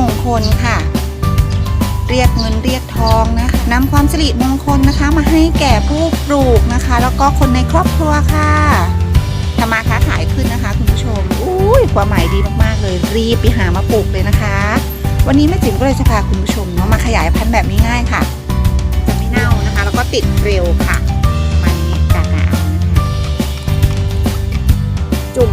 มงคลค่ะ เรียกเงินเรียกทองนะคะนำความสิริมงคลนะคะ มาให้แก่ผู้ปลูกนะคะ แล้วก็คนในครอบครัวค่ะทำมาค้าขายขึ้นนะคะ คุณผู้ชมอุ้ยความหมายดีมากๆเลยรีบไปหามาปลูกเลยนะคะ วันนี้แม่จิ๋มก็เลยจะพาคุณผู้ชมเนาะมาขยายพันธุ์แบบง่ายๆค่ะจะไม่เน่านะคะ แล้วก็ติดเร็วค่ะ มันนี้กากาเอานะคะจุ่ม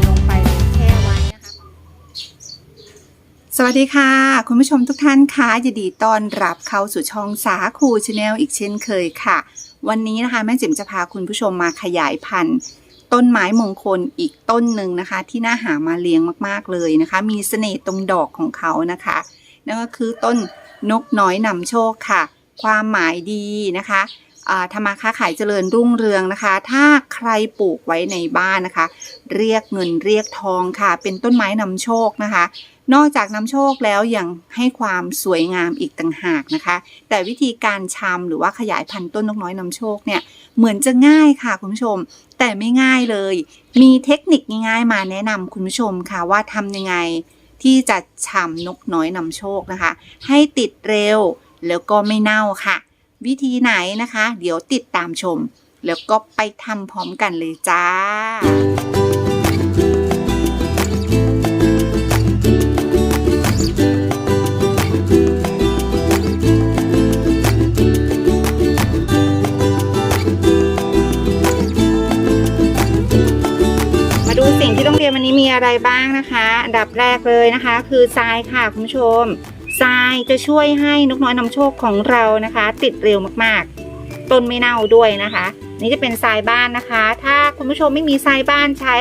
สวัสดีค่ะ คุณผู้ชมทุกท่านคะยินดีต้อนรับเข้าสู่ช่องสาคูชาแนลอีกเช่นเคยค่ะ วันนี้นะคะแม่จิ๋มจะพาคุณผู้ชมมาขยายพันธุ์ ต้นไม้มงคลอีกต้นหนึ่งนะคะ ที่น่าหามาเลี้ยงมากๆเลยนะคะ มีเสน่ห์ตรงดอกของเขานะคะนั่นก็คือต้นนกน้อยนำโชคค่ะ ความหมายดีนะคะอ่าทำมาค้าขายเจริญรุ่งเรืองนะคะ ถ้าใครปลูกไว้ในบ้านนะคะ เรียกเงินเรียกทองค่ะ เป็นต้นไม้นำโชคนะคะ นอกจากนำโชคแล้วยังให้ความสวยงามอีกต่างหากนะคะ แต่วิธีการชำหรือว่าขยายพันธุ์ต้นนกน้อยนำโชคเนี่ยเหมือนจะง่ายค่ะคุณผู้ชม แต่ไม่ง่ายเลย มีเทคนิคง่ายๆ มาแนะนำคุณผู้ชมค่ะว่าทำยังไงที่จะชำนกน้อยนำโชคนะคะ ให้ติดเร็วแล้วก็ไม่เน่าค่ะ วิธีไหนนะคะ เดี๋ยวติดตามชม แล้วก็ไปทำพร้อมกันเลยจ้ามา อะไรบ้างนะคะอันดับแรกเลยนะคะ คือทรายค่ะคุณผู้ชมทรายจะช่วยให้นกน้อยนำโชคของเรานะคะ ติดเร็วมากๆ ต้นไม่เน่าด้วยนะคะ นี่จะเป็นทรายบ้านนะคะ ถ้าคุณผู้ชมไม่มีทรายบ้านใช้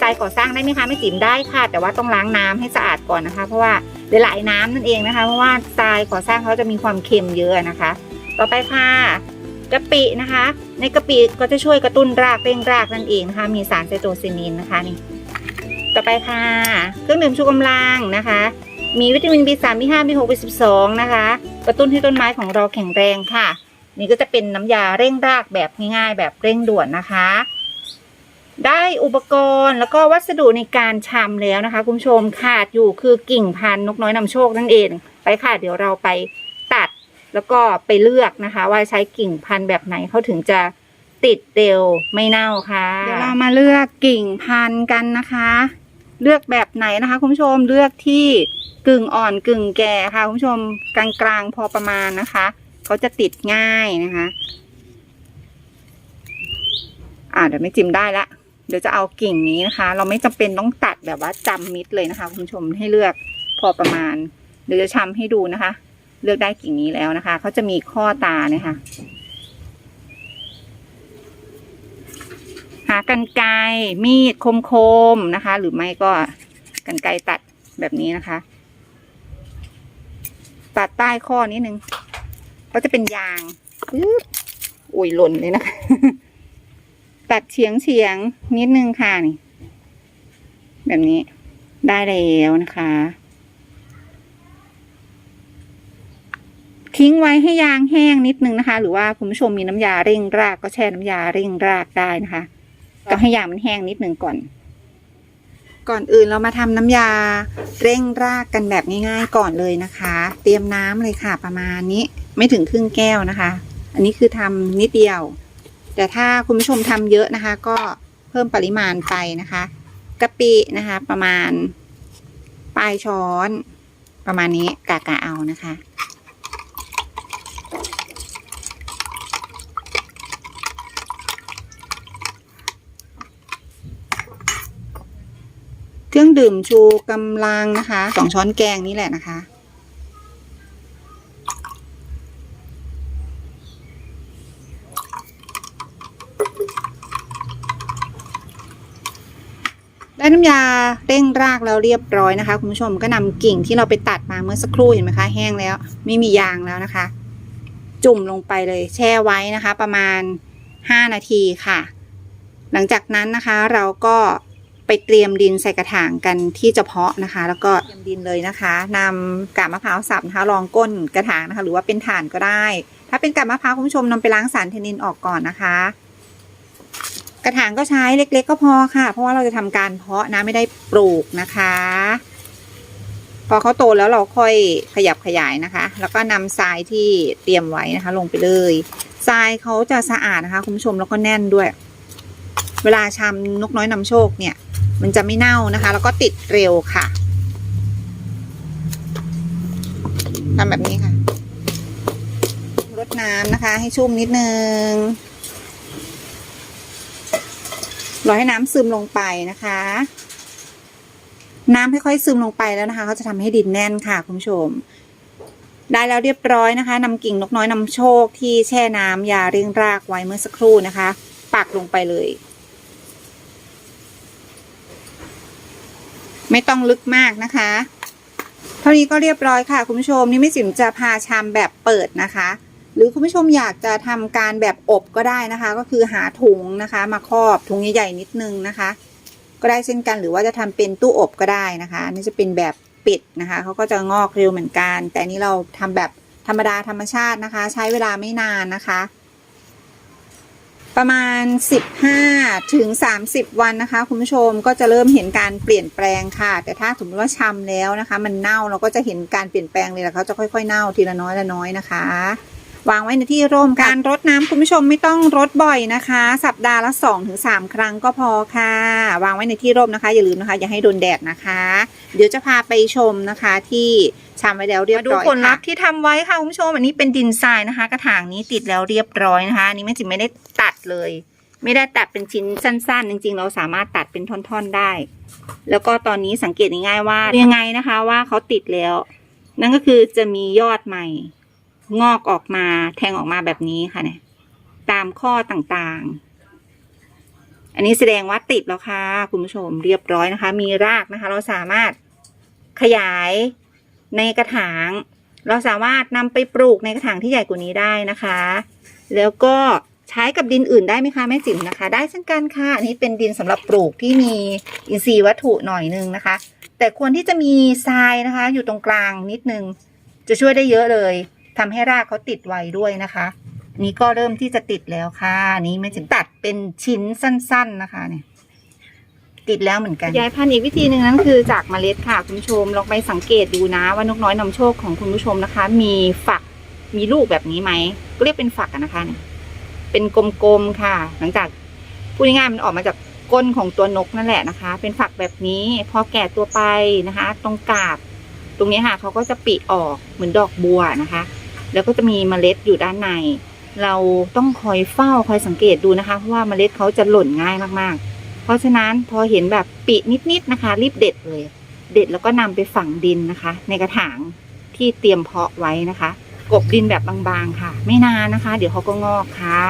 ทรายก่อสร้างได้ไหมคะไม่จิ๋มได้ค่ะ แต่ว่าต้องล้างน้ำให้สะอาดก่อนนะคะ เพราะว่าหลายๆน้ำนั่นเองนะคะ เพราะว่าทรายก่อสร้างเขาจะมีความเค็มเยอะนะคะ ต่อไปค่ะกะปินะคะ ในกะปิก็จะช่วยกระตุ้นรากเร่งรากนั่นเองนะคะ มีสารไซโตซินินนะคะนี่ ต่อไปค่ะ เครื่องดื่มชูกำลังนะคะ มีวิตามิน B3 B5 B6 B12 นะคะ กระตุ้นให้ต้นไม้ของเราแข็งแรงค่ะ นี่ก็จะเป็นน้ำยาเร่งรากแบบง่ายๆ แบบเร่งด่วนนะคะ ได้อุปกรณ์แล้วก็วัสดุในการชำแล้วนะคะ คุณผู้ชมขาดอยู่คือกิ่งพันนกน้อยนำโชคนั่นเอง ไปค่ะ เดี๋ยวเราไปตัดแล้วก็ไปเลือกนะคะ ว่าใช้กิ่งพันธุ์แบบไหนเขาถึงจะติดเร็วไม่เน่าค่ะ เดี๋ยวเรามาเลือกกิ่งพันธุ์กันนะคะ เลือกแบบไหนนะคะ คุณผู้ชมเลือกที่กึ่งอ่อนกึ่งแก่ค่ะคุณผู้ชมกลางๆพอประมาณนะคะเขาจะติดง่ายนะคะ อ่าเดี๋ยวไม่จิ้มได้ละเดี๋ยวจะเอากิ่งนี้นะคะ เราไม่จำเป็นต้องตัดแบบว่าจำมิดเลยนะคะ คุณผู้ชมให้เลือกพอประมาณ เดี๋ยวจะชำให้ดูนะคะ เลือกได้กิ่งนี้แล้วนะคะเขาจะมีข้อตาเนี่ยค่ะ หากันไกรมีดคมๆนะคะ หรือไม่ก็กันไกรตัดแบบนี้นะคะ ตัดใต้ข้อนิดนึงก็จะเป็นยางอุ้ยหล่นเลยนะคะตัดเฉียงเฉียงนิดนึงค่ะนี่ แบบนี้ได้แล้วนะคะ ทิ้งไว้ให้ยางแห้งนิดนึงนะคะ หรือว่าคุณผู้ชมมีน้ำยาเร่งรากก็แช่น้ำยาเร่งรากได้นะคะ ก็ให้ยางมันแห้งนิดนึงก่อน ก่อนอื่นเรามาทำน้ำยาเร่งรากกันแบบง่ายๆก่อนเลยนะคะ เตรียมน้ำเลยค่ะ ประมาณนี้ไม่ถึงครึ่งแก้วนะคะ อันนี้คือทำนิดเดียว แต่ถ้าคุณผู้ชมทำเยอะนะคะ ก็เพิ่มปริมาณไปนะคะกะปินะคะ ประมาณปลายช้อน ประมาณนี้กะกะเอานะคะ รื่องดื่มชูกำลังนะคะสองช้อนแกงนี่แหละนะคะได้น้ำยาเร่งรากแล้วเรียบร้อยนะคะ คุณผู้ชมก็นำกิ่งที่เราไปตัดมาเมื่อสักครู่เห็นไหมคะ แห้งแล้วไม่มียางแล้วนะคะ จุ่มลงไปเลยแช่ไว้นะคะ ประมาณ 5 นาทีค่ะ หลังจากนั้นนะคะเราก็ ไปเตรียมดินใส่กระถางกันที่จะเพาะนะคะ แล้วก็เตรียมดินเลยนะคะนำกาบมะพร้าวสับนะคะรองก้นกระถางนะคะ หรือว่าเป็นฐานก็ได้ ถ้าเป็นกาบมะพร้าวคุณผู้ชมนำไปล้างสารเทนินออกก่อนนะคะ กระถางก็ใช้เล็ก ๆ ก็พอค่ะ เพราะว่าเราจะทำการเพาะนะไม่ได้ปลูกนะคะ พอเขาโตแล้วเราค่อยขยับขยายนะคะ แล้วก็นำทรายที่เตรียมไว้นะคะ ลงไปเลยทรายเขาจะสะอาดนะคะคุณผู้ชมแล้วก็แน่นด้วย เวลาชำนกน้อยนำโชคเนี่ย มันจะไม่เน่านะคะ แล้วก็ติดเร็วค่ะทำแบบนี้ค่ะรดน้ำนะคะ ให้ชุ่มนิดนึงรอให้น้ำซึมลงไปนะคะ น้ำค่อยๆซึมลงไปแล้วนะคะเขาจะทำให้ดินแน่นค่ะคุณผู้ชม ได้แล้วเรียบร้อยนะคะนำกิ่งนกน้อยนำโชคที่แช่น้ำยาเร่งรากไว้เมื่อสักครู่นะคะ ปักลงไปเลย ไม่ต้องลึกมากนะคะ เท่านี้ก็เรียบร้อยค่ะ คุณผู้ชมนี่ไม่จิ๋มจะพาชามแบบเปิดนะคะ หรือคุณผู้ชมอยากจะทำการแบบอบก็ได้นะคะ ก็คือหาถุงนะคะ มาครอบถุงใหญ่ๆนิดนึงนะคะ ก็ได้เช่นกันหรือว่าจะทำเป็นตู้อบก็ได้นะคะนี่จะเป็นแบบปิดนะคะเขาก็จะงอกเร็วเหมือนกัน แต่นี้เราทำแบบธรรมดาธรรมชาตินะคะ ใช้เวลาไม่นานนะคะ ประมาณ 15ถึง30 วันนะคะ คุณผู้ชมก็จะเริ่มเห็นการเปลี่ยนแปลงค่ะ แต่ถ้าสมมติว่าชำแล้วนะคะ มันเน่าเราก็จะเห็นการเปลี่ยนแปลงเลยแหละเขาจะค่อยๆเน่าทีละน้อยละน้อยนะคะ วางไว้ในที่ร่มการรดน้ำคุณผู้ชมไม่ต้องรดบ่อยนะคะ สัปดาห์ละ2อถึงสครั้งก็พอค่ะ วางไว้ในที่ร่มนะคะ อย่าลืมนะคะ อย่าให้โดนแดดนะคะ เดี๋ยวจะพาไปชมนะคะที่ ชำไว้แล้วเรียบร้อยดูผลลัพธ์ที่ทำไว้ค่ะคุณผู้ชมอันนี้เป็นดินทรายนะคะ กระถางนี้ติดแล้วเรียบร้อยนะคะอันนี้แม่จิ๋มไม่ได้ตัดเลย ไม่ได้ตัดเป็นชิ้นสั้น ๆ จริง ๆ เราสามารถตัดเป็นท่อนๆได้ แล้วก็ตอนนี้สังเกตง่ายๆว่ายังไงนะคะว่าเขาติดแล้ว นั่นก็คือจะมียอดใหม่ งอกออกมาแทงออกมาแบบนี้ค่ะเนี่ยตามข้อต่างๆอันนี้แสดงว่าติดแล้วค่ะ คุณผู้ชมเรียบร้อยนะคะ มีรากนะคะ เราสามารถขยาย ในกระถาง เราสามารถนำไปปลูกในกระถางที่ใหญ่กว่านี้ได้นะคะ แล้วก็ใช้กับดินอื่นได้ไหมคะแม่จิ๋มนะคะ ได้เช่นกันค่ะอันนี้เป็นดินสำหรับปลูกที่มีอินทรีย์วัตถุหน่อยนึงนะคะ แต่ควรที่จะมีทรายนะคะ อยู่ตรงกลางนิดนึง จะช่วยได้เยอะเลยทำให้รากเขาติดไวด้วยนะคะ นี่ก็เริ่มที่จะติดแล้วค่ะนี่ไม่ถึงตัดเป็นชิ้นสั้น ๆนะคะเนี่ย ติดแล้วเหมือนกัน ยายพันธุ์อีกวิธีหนึ่งนั้นคือจากเมล็ดค่ะคุณผู้ชมลองไปสังเกตดูนะ ว่านกน้อยนำโชคของคุณผู้ชมนะคะ มีฝักมีลูกแบบนี้ไหมก็เรียกเป็นฝักอะนะคะเนี่ยเป็นกลมๆค่ะ หลังจากพูดง่ายๆมันออกมาจากก้นของตัวนกนั่นแหละนะคะ เป็นฝักแบบนี้พอแก่ตัวไปนะคะ ตรงกาบ ตรงนี้ค่ะเขาก็จะปิออกเหมือนดอกบัวนะคะ แล้วก็จะมีเมล็ดอยู่ด้านใน เราต้องคอยเฝ้าคอยสังเกตดูนะคะเพราะว่าเมล็ดเขาจะหล่นง่ายมากๆ ราะฉะนั้นพอเห็นแบบปินิดๆนะคะ รีบเด็ดเลย เด็ดแล้วก็นำไปฝังดินนะคะ ในกระถางที่เตรียมเพาะไว้นะคะ กบดินแบบบางๆค่ะ ไม่นานนะคะ เดี๋ยวเขาก็งอกค่ะ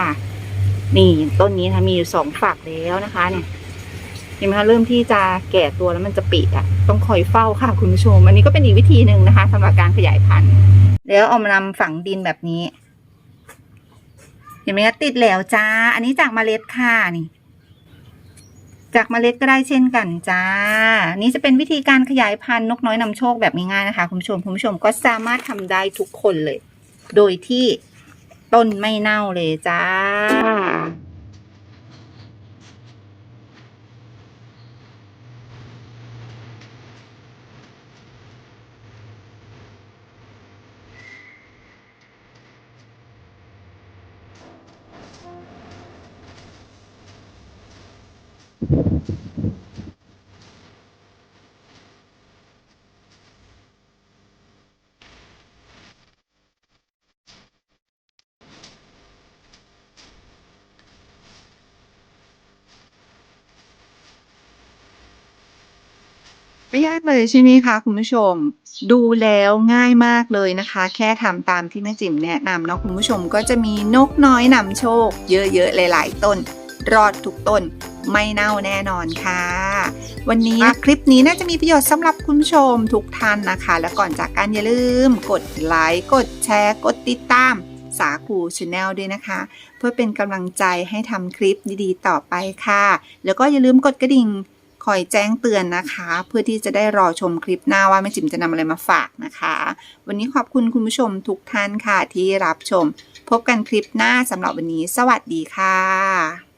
นี่ต้นนี้นะคะมีอยู่สองฝักแล้วนะคะเนี่ยเห็นไหมคะเริ่มที่จะแก่ตัวแล้วมันจะปิดอะ ต้องคอยเฝ้าค่ะคุณผู้ชม อันนี้ก็เป็นอีกวิธีหนึ่งนะคะสำหรับการขยายพันธุ์ แล้วเอามานำฝังดินแบบนี้ เห็นไหมคะติดแล้วจ้า อันนี้จากเมล็ดค่ะนี่ จากเมล็ดก็ได้เช่นกันจ้า นี่จะเป็นวิธีการขยายพันธุ์นกน้อยนำโชคแบบง่ายๆนะคะ คุณผู้ชมคุณผู้ชมก็สามารถทำได้ทุกคนเลย โดยที่ต้นไม่เน่าเลยจ้า ไม่ยากเลยใช่ไหมคะคุณผู้ชม ดูแล้วง่ายมากเลยนะคะ แค่ทำตามที่แม่จิ๋มแนะนำเนาะคุณผู้ชมก็จะมีนกน้อยนำโชค เยอะๆหลาย ๆ ต้น รอดทุกต้น ไม่เน่าแน่นอนค่ะ วันนี้คลิปนี้น่าจะมีประโยชน์สำหรับคุณผู้ชมทุกท่านนะคะ และก่อนจากกันอย่าลืม กดไลค์กดแชร์ กดติดตามสาคูชาแนลด้วยนะคะ เพื่อเป็นกำลังใจให้ทำคลิปดีๆ ต่อไปค่ะ แล้วก็อย่าลืมกดกระดิ่งคอยแจ้งเตือนนะคะ เพื่อที่จะได้รอชมคลิปหน้าว่าแม่จิ๋มจะนำอะไรมาฝากนะคะ วันนี้ขอบคุณคุณผู้ชมทุกท่านค่ะที่รับชม พบกันคลิปหน้าสำหรับวันนี้ สวัสดีค่ะ